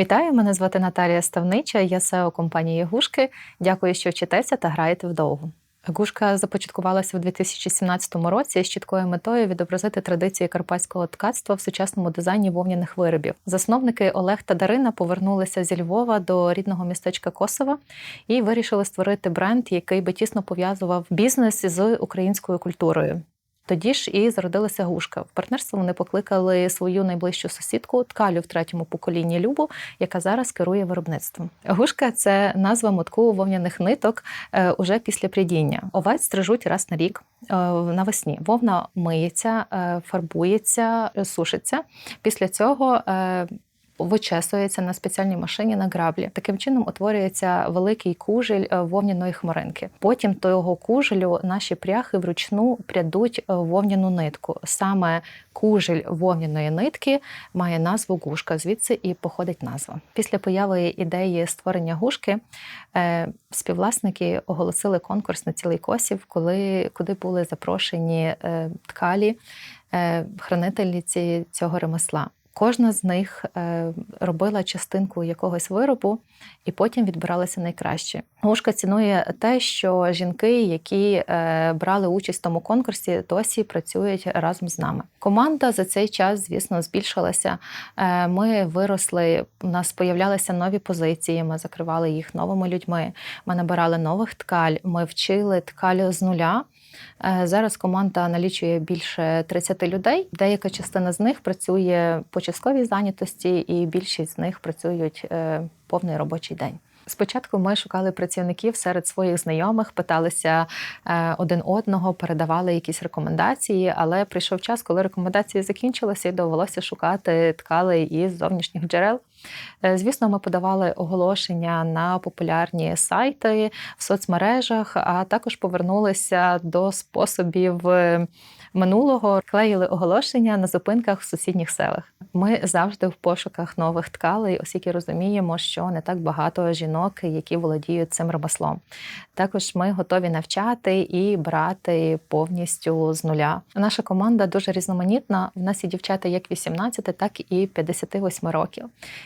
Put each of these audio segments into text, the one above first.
Вітаю, мене звати Наталія Ставнича, я SEO компанії Гушки. Дякую, що вчитеся та граєте вдовго. Гушка започаткувалася в 2017 році з чіткою метою відобразити традиції карпатського ткацтва в сучасному дизайні вовняних виробів. Засновники Олег та Дарина повернулися зі Львова до рідного містечка Косова і вирішили створити бренд, який би тісно пов'язував бізнес з українською культурою. Тоді ж і зародилася гушка. В партнерство вони покликали свою найближчу сусідку ткалю в третьому поколінні Любу, яка зараз керує виробництвом. Гушка це назва мотку вовняних ниток е, уже після придіння. Овець стрижуть раз на рік е, навесні. Вовна миється, е, фарбується, сушиться. Після цього. Вичесується на спеціальній машині на граблі. Таким чином утворюється великий кужель е, вовняної хмаринки. Потім того кужелю наші пряхи вручну прядуть е, вовняну нитку. Саме кужель вовняної нитки має назву гушка, звідси і походить назва. Після появи ідеї створення гушки е, співвласники оголосили конкурс на цілий косів, коли куди були запрошені ткалі, хранительниці цього ремесла. Кожна з них е, робила частинку якогось виробу і потім відбиралися найкраще. Гушка цінує те, що жінки, які е, брали участь в тому конкурсі, досі працюють разом з нами. Команда за цей час, звісно, збільшилася. Е, ми виросли, у нас появлялися нові позиції. Ми закривали їх новими людьми. Ми набирали нових ткаль. Ми вчили ткаль з нуля. Зараз команда налічує більше 30 людей. Деяка частина з них працює по частковій зайнятості, і більшість з них працюють е, повний робочий день. Спочатку ми шукали працівників серед своїх знайомих, питалися е, один одного, передавали якісь рекомендації, але прийшов час, коли рекомендації закінчилися, і довелося шукати ткали із зовнішніх джерел. Е, звісно, ми подавали оголошення на популярні сайти в соцмережах, а також повернулися до способів минулого, клеїли оголошення на зупинках в сусідніх селах. Ми завжди в пошуках нових ткалей, оскільки розуміємо, що не так багато жінок, які володіють цим ремеслом. Також ми готові навчати і брати повністю з нуля. Наша команда дуже різноманітна. В нас є дівчата як 18, так і 58 років.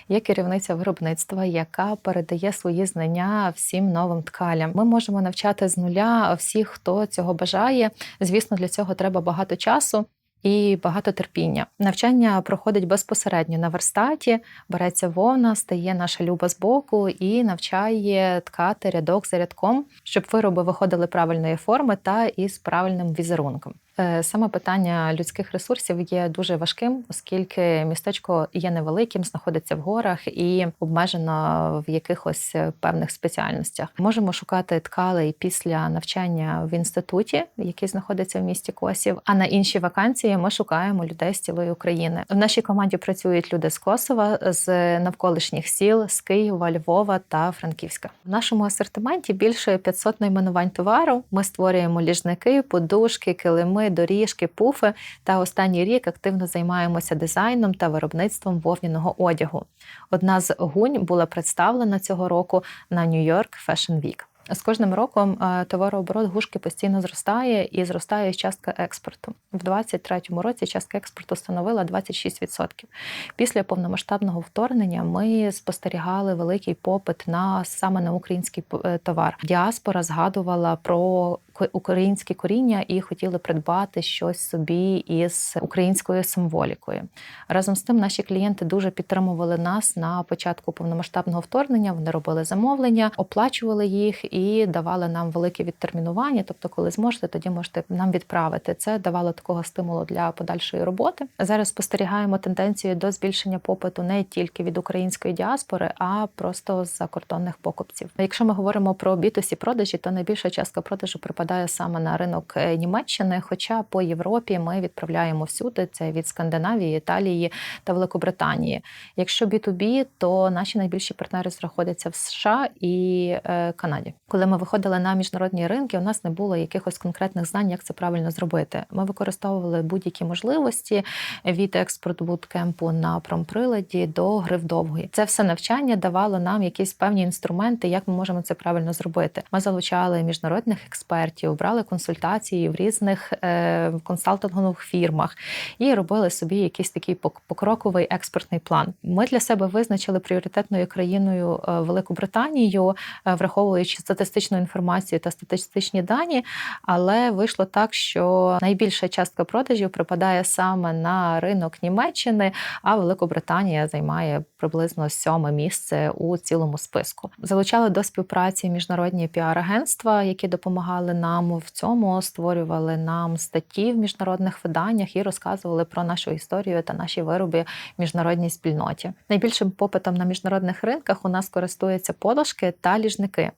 Є керівниця виробництва, яка передає свої знання всім новим ткалям. Ми можемо навчати з нуля всіх, хто цього бажає. Звісно, для цього треба багато часу і багато терпіння. Навчання проходить безпосередньо на верстаті, береться вовна, стає наша люба з боку і навчає ткати рядок за рядком, щоб вироби виходили правильної форми та із правильним візерунком. Е, саме питання людських ресурсів є дуже важким, оскільки містечко є невеликим, знаходиться в горах і обмежено в якихось певних спеціальностях. Можемо шукати ткалей після навчання в інституті, який знаходиться в місті Косів. А на інші вакансії ми шукаємо людей з цілої України. В нашій команді працюють люди з Косова, з навколишніх сіл, з Києва, Львова та Франківська. В нашому асортименті більше 500 найменувань товару. Ми створюємо ліжники, подушки, килими доріжки, пуфи. Та останній рік активно займаємося дизайном та виробництвом вовняного одягу. Одна з гунь була представлена цього року на York Fashion Week. З кожним роком е, товарооборот гушки постійно зростає і зростає частка експорту. В 2023 році частка експорту становила 26%. Після повномасштабного вторгнення ми спостерігали великий попит на саме на український е, товар. Діаспора згадувала про українське коріння і хотіли придбати щось собі із українською символікою. Разом з тим, наші клієнти дуже підтримували нас на початку повномасштабного вторгнення. Вони робили замовлення, оплачували їх і давали нам велике відтермінування. Тобто, коли зможете, тоді можете нам відправити. Це давало такого стимулу для подальшої роботи. Зараз спостерігаємо тенденцію до збільшення попиту не тільки від української діаспори, а просто з закордонних покупців. Якщо ми говоримо про бітусі продажі, то найбільша частка продажу припадає припадає саме на ринок е, Німеччини. Хоча по Європі ми відправляємо всюди це від Скандинавії, Італії та Великобританії. Якщо B2B, то наші найбільші партнери знаходяться в США і е, Канаді. Коли ми виходили на міжнародні ринки, у нас не було якихось конкретних знань, як це правильно зробити. Ми використовували будь-які можливості від експорту буткемпу на промприладі до гри вдовгої. Це все навчання давало нам якісь певні інструменти, як ми можемо це правильно зробити. Ми залучали міжнародних експертів експертів, брали консультації в різних е, консалтингових фірмах і робили собі якийсь такий пок- покроковий експертний план. Ми для себе визначили пріоритетною країною е, Велику Британію, е, враховуючи статистичну інформацію та статистичні дані. Але вийшло так, що найбільша частка продажів припадає саме на ринок Німеччини, а Великобританія займає приблизно сьоме місце у цілому списку. Залучали до співпраці міжнародні піар-агентства, які допомагали нам в цьому, створювали нам статті в міжнародних виданнях і розказували про нашу історію та наші вироби в міжнародній спільноті. Найбільшим попитом на міжнародних ринках у нас користуються подушки та ліжники.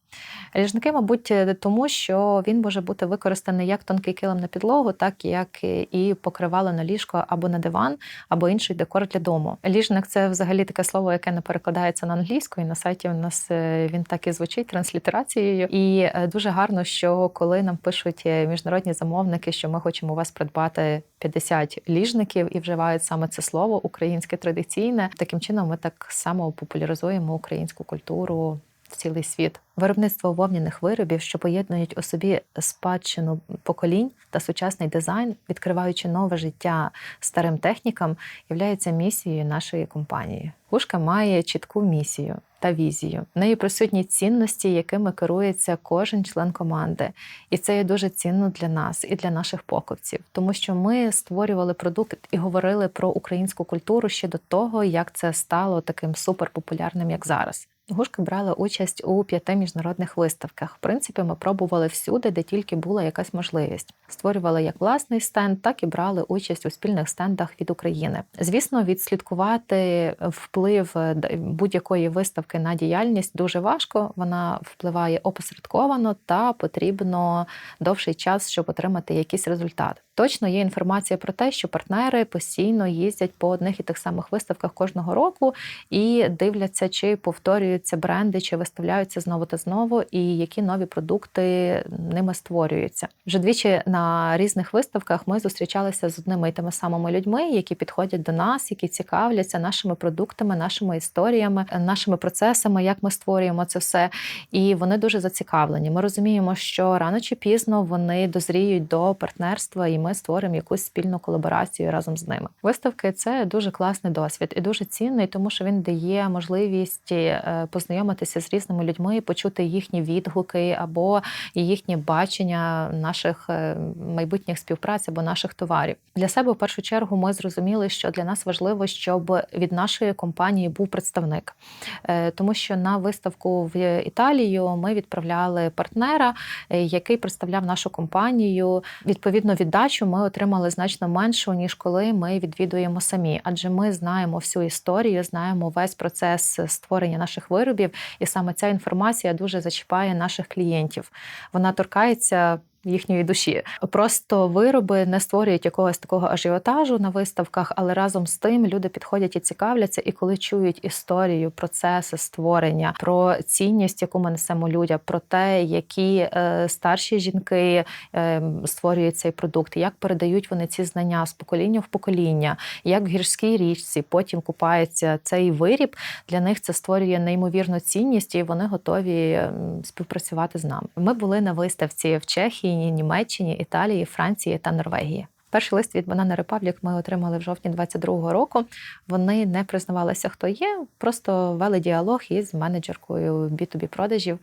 Ліжники, мабуть, тому що він може бути використаний як тонкий килим на підлогу, так як і покривало на ліжко або на диван, або інший декор для дому. Ліжник це взагалі таке слово, яке не перекладається на англійську, і на сайті у нас е, він так і звучить транслітерацією. І е, дуже гарно, що коли нам пишуть е, міжнародні замовники, що ми хочемо у вас придбати 50 ліжників і вживають саме це слово українське традиційне. Таким чином, ми так само популяризуємо українську культуру цілий світ. Виробництво вовняних виробів, що поєднують у собі спадщину поколінь та сучасний дизайн, відкриваючи нове життя старим технікам, являється місією нашої компанії. Гушка має чітку місію та візію. В неї присутні цінності, якими керується кожен член команди, і це є дуже цінно для нас і для наших покупців, тому що ми створювали продукт і говорили про українську культуру ще до того, як це стало таким суперпопулярним, як зараз. Гушка брала участь у п'яти міжнародних виставках. В принципі, ми пробували всюди, де тільки була якась можливість. Створювали як власний стенд, так і брали участь у спільних стендах від України. Звісно, відслідкувати вплив е, будь-якої виставки на діяльність дуже важко. Вона впливає опосередковано та потрібно довший час, щоб отримати якийсь результат. Точно є інформація про те, що партнери постійно їздять по одних і тих самих виставках кожного року і дивляться, чи повторюються бренди, чи виставляються знову та знову, і які нові продукти ними створюються. Вже двічі на різних виставках ми зустрічалися з одними і тими самими людьми, які підходять до нас, які цікавляться нашими продуктами, нашими історіями, нашими процесами, як ми створюємо це все. І вони дуже зацікавлені. Ми розуміємо, що рано чи пізно вони дозріють до партнерства і ми створимо якусь спільну колаборацію разом з ними. Виставки це дуже класний досвід і дуже цінний, тому що він дає можливість е, познайомитися з різними людьми, почути їхні відгуки або їхнє бачення наших е, майбутніх співпраць або наших товарів. Для себе в першу чергу ми зрозуміли, що для нас важливо, щоб від нашої компанії був представник, Е, тому що на виставку в Італію ми відправляли партнера, який представляв нашу компанію. Відповідно, віддачу ми отримали значно меншу, ніж коли ми відвідуємо самі, адже ми знаємо всю історію, знаємо весь процес створення наших виробів, і саме ця інформація дуже зачіпає наших клієнтів. Вона торкається. Їхньої душі просто вироби не створюють якогось такого ажіотажу на виставках, але разом з тим люди підходять і цікавляться. І коли чують історію, процеси створення, про цінність, яку ми несемо людям, про те, які е, старші жінки е, створюють цей продукт, як передають вони ці знання з покоління в покоління, як в гірській річці потім купається цей виріб. Для них це створює неймовірну цінність, і вони готові співпрацювати з нами. Ми були на виставці в Чехії. Німеччині, Італії, Франції та Норвегії. Перший лист від Banana Republic ми отримали в жовтні 22-го року. Вони не признавалися, хто є, просто вели діалог із менеджеркою B2B продажів,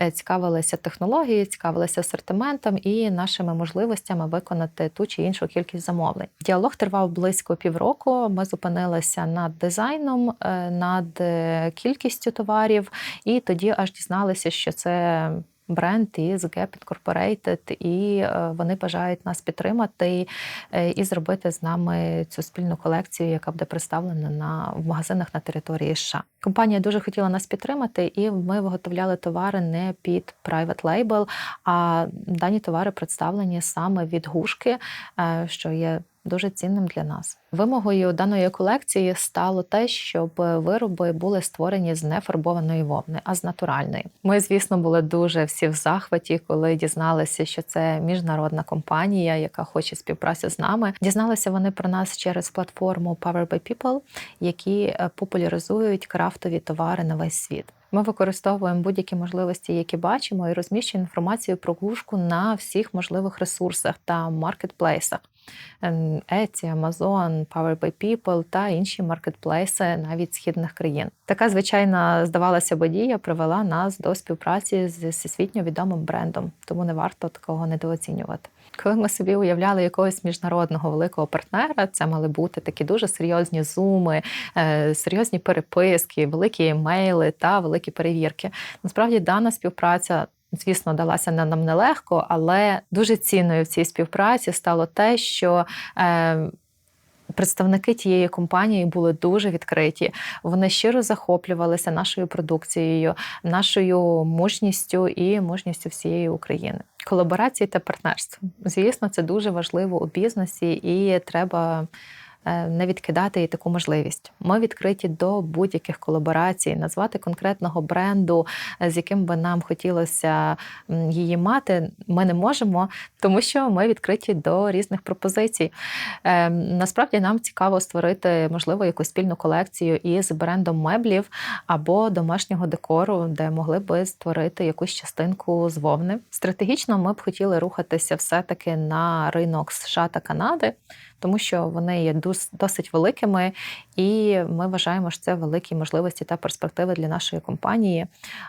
е, цікавилися технологією, цікавилися асортиментом і нашими можливостями виконати ту чи іншу кількість замовлень. Діалог тривав близько півроку. Ми зупинилися над дизайном, е, над е, кількістю товарів, і тоді аж дізналися, що це бренд із Gap Incorporated, і вони бажають нас підтримати і зробити з нами цю спільну колекцію, яка буде представлена на в магазинах на території США. Компанія дуже хотіла нас підтримати, і ми виготовляли товари не під private label, а дані товари представлені саме від гушки, що є дуже цінним для нас. Вимогою даної колекції стало те, щоб вироби були створені з нефарбованої вовни, а з натуральної. Ми, звісно, були дуже всі в захваті, коли дізналися, що це міжнародна компанія, яка хоче співпрацю з нами. Дізналися вони про нас через платформу Power by People, які популяризують крафтові товари на весь світ. Ми використовуємо будь-які можливості, які бачимо, і розміщуємо інформацію про гушку на всіх можливих ресурсах та маркетплейсах. Ем, Etsy, Amazon, Power by People та інші маркетплейси навіть східних країн. Така звичайна здавалася б дія привела нас до співпраці з всесвітньо відомим брендом, тому не варто такого недооцінювати. Коли ми собі уявляли якогось міжнародного великого партнера, це мали бути такі дуже серйозні зуми, е, серйозні переписки, великі емейли та великі перевірки. Насправді дана співпраця. Звісно, далася нам нелегко, але дуже цінною в цій співпраці стало те, що е, представники тієї компанії були дуже відкриті. Вони щиро захоплювалися нашою продукцією, нашою мужністю і мужністю всієї України. Колаборації та партнерство. Звісно, це дуже важливо у бізнесі, і треба. Е, не відкидати і таку можливість. Ми відкриті до будь-яких колаборацій, назвати конкретного бренду, е, з яким би нам хотілося її мати. Ми не можемо, тому що ми відкриті до різних пропозицій. Е, насправді нам цікаво створити, можливо, якусь спільну колекцію із брендом меблів або домашнього декору, де могли би створити якусь частинку з вовни. Стратегічно ми б хотіли рухатися все-таки на ринок США та Канади тому що вони є досить великими, і ми вважаємо, що це великі можливості та перспективи для нашої компанії.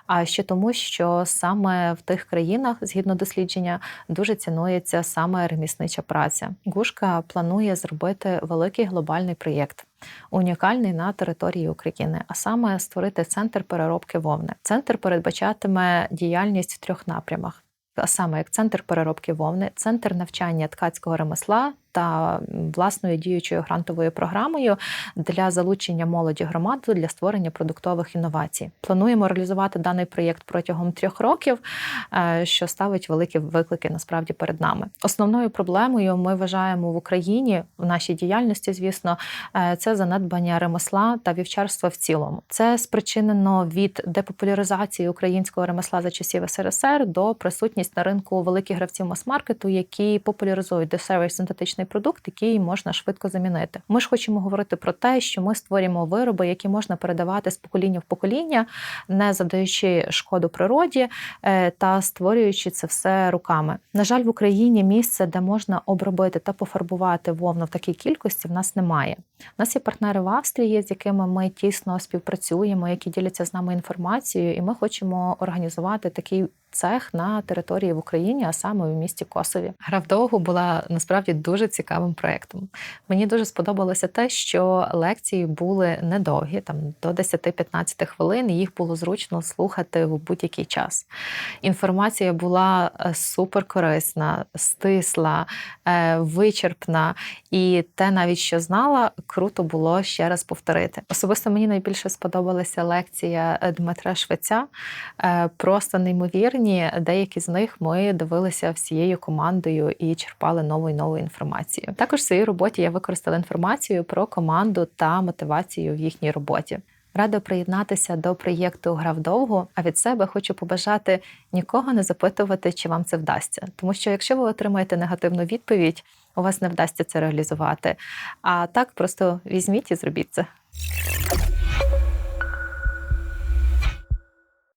А ще тому, що саме в тих країнах, згідно дослідження, дуже цінується саме реміснича праця. Гушка планує зробити великий глобальний проєкт. Унікальний на території України, а саме створити центр переробки вовни. Центр передбачатиме діяльність в трьох напрямах: а саме як центр переробки вовни, центр навчання ткацького ремесла та власною діючою грантовою програмою для залучення молоді громади для створення продуктових інновацій. Плануємо реалізувати даний проєкт протягом трьох років, е, що ставить великі виклики насправді перед нами. Основною проблемою ми вважаємо в Україні в нашій діяльності, звісно, е, це занедбання ремесла та вівчарства в цілому. Це спричинено від депопуляризації українського ремесла за часів СРСР до присутність на ринку великих гравців мас-маркету, які популяризують дешевий синтетичний якісний продукт, який можна швидко замінити. Ми ж хочемо говорити про те, що ми створюємо вироби, які можна передавати з покоління в покоління, не завдаючи шкоду природі е, та створюючи це все руками. На жаль, в Україні місце, де можна обробити та пофарбувати вовну в такій кількості, в нас немає. У нас є партнери в Австрії, з якими ми тісно співпрацюємо, які діляться з нами інформацією, і ми хочемо організувати такий цех на території в Україні, а саме в місті Косові. Гра вдовгу була насправді дуже цікавим проєктом. Мені дуже сподобалося те, що лекції були недовгі, там до 10-15 хвилин. і Їх було зручно слухати в будь-який час. Інформація була е, суперкорисна, стисла, е, вичерпна, і те, навіть що знала, круто було ще раз повторити. Особисто мені найбільше сподобалася лекція Дмитра Швеця, е, просто неймовірні гарні. Деякі з них ми дивилися всією командою і черпали нову і нову інформацію. Також в своїй роботі я використала інформацію про команду та мотивацію в їхній роботі. Рада приєднатися до проєкту Гра вдовго, а від себе хочу побажати нікого не запитувати, чи вам це вдасться. Тому що якщо ви отримаєте негативну відповідь, у вас не вдасться це реалізувати. А так просто візьміть і зробіть це.